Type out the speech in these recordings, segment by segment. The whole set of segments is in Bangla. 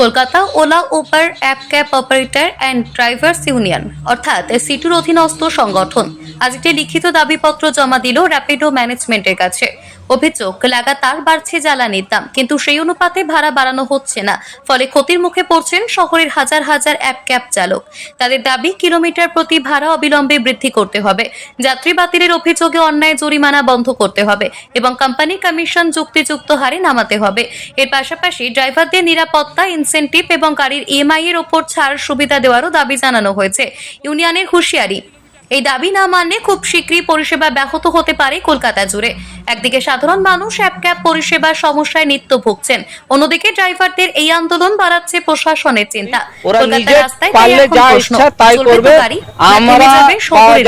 Kolkata Ola Uber app cab operator and drivers union অর্থাৎ সিটুর অধীনস্থ সংগঠন। আজ একটি লিখিত দাবিপত্র জমা দিল র্যাপিডো ম্যানেজমেন্টের কাছে। অভিযোগ, লাগাতার বাড়ছে জ্বালানির দাম, কিন্তু সেই অনুপাতে ভাড়া বাড়ানো হচ্ছে না। ফলে ক্ষতির মুখে পড়ছেন শহরের হাজার হাজার অ্যাপ ক্যাব চালক। তাদের দাবি, কিলোমিটার প্রতি ভাড়া অবিলম্বে বৃদ্ধি করতে হবে। যাত্রী বাতিলের অভিযোগে অন্যায় জরিমানা বন্ধ করতে হবে এবং কোম্পানি কমিশন যুক্তিযুক্ত হারে নামাতে হবে। এর পাশাপাশি ড্রাইভারদের নিরাপত্তা, ইনসেন্টিভ এবং গাড়ির ইএমআই এর ওপর ছাড় সুবিধা দেওয়ারও দাবি জানানো হয়েছে। ইউনিয়নের হুঁশিয়ারি এই দাবি না মানলে খুব শীঘ্রই পরিষেবা ব্যাহত হতে পারে কলকাতা জুড়ে। একদিকে সাধারণ মানুষ অ্যাপ ক্যাব পরিষেবার সমস্যায় নিত্য ভুগছেন অন্যদিকে ড্রাইভারদের এই আন্দোলন বাড়াচ্ছে প্রশাসনের চিন্তা। কলকাতার রাস্তায় তাই করবে। আমরা?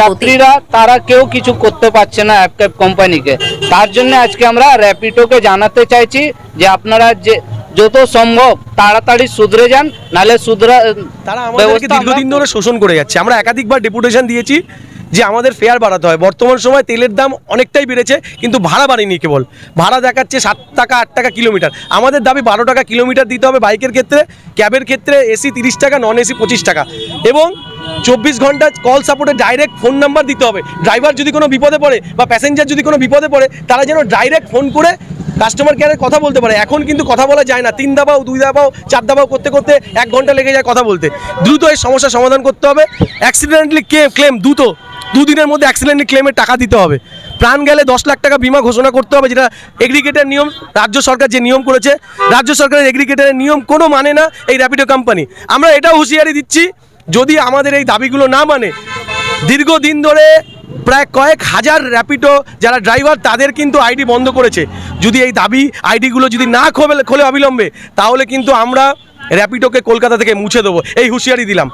যাত্রীরা তারা কেউ কিছু করতে পারছে না অ্যাপ ক্যাব কোম্পানিকে। তার জন্য আজকে আমরা র্যাপিডোকে জানাতে চাইছি যে আপনারা যে যত সম্ভব তাড়াতাড়ি শুধরে যান নালে তারা আমাদেরকে দীর্ঘদিন ধরে শোষণ করে যাচ্ছে। আমরা একাধিকবার ডেপুটেশন দিয়েছি যে আমাদের ফেয়ার বাড়াতে হয়। বর্তমান সময় তেলের দাম অনেকটাই বেড়েছে কিন্তু ভাড়া বাড়েনি কেবল। ভাড়া দেখাচ্ছে সাত টাকা আট টাকা কিলোমিটার আমাদের দাবি বারো টাকা কিলোমিটার দিতে হবে বাইকের ক্ষেত্রে ক্যাবের ক্ষেত্রে এসি তিরিশ টাকা নন এসি পঁচিশ টাকা। এবং চব্বিশ ঘণ্টা কল সাপোর্টে ডাইরেক্ট ফোন নাম্বার দিতে হবে। ড্রাইভার যদি কোনো বিপদে পড়ে বা প্যাসেঞ্জার যদি কোনো বিপদে পড়ে, তারা যেন ডাইরেক্ট ফোন করে কাস্টমার কেয়ারে কথা বলতে পারে। এখন কিন্তু কথা বলা যায় না। তিন দাবাও, দুই দাবাও, চার দাবাও করতে করতে এক ঘণ্টা লেগে যায় কথা বলতে। দ্রুত এই সমস্যার সমাধান করতে হবে। অ্যাক্সিডেন্টলি কে ক্লেম দ্রুত দুদিনের মধ্যে অ্যাক্সিডেন্টলি ক্লেমের টাকা দিতে হবে। প্রাণ গেলে দশ লাখ টাকা বিমা ঘোষণা করতে হবে, যেটা এগ্রিগেটের নিয়ম, রাজ্য সরকার যে নিয়ম করেছে। রাজ্য সরকারের এগ্রিগেটের নিয়ম কোনো মানে না এই র্যাপিডো কোম্পানি আমরা এটাও হুঁশিয়ারি দিচ্ছি। যদি আমাদের এই দাবিগুলো না মানে দীর্ঘদিন ধরে প্রায় কয়েক হাজার র্যাপিডো যারা ড্রাইভার তাদের কিন্তু আইডি বন্ধ করেছে। যদি এই দাবি, আইডিগুলো যদি না খোলে খোলে অবিলম্বে, তাহলে কিন্তু আমরা র্যাপিডোকে কলকাতা থেকে মুছে দেবো। এই হুঁশিয়ারি দিলাম।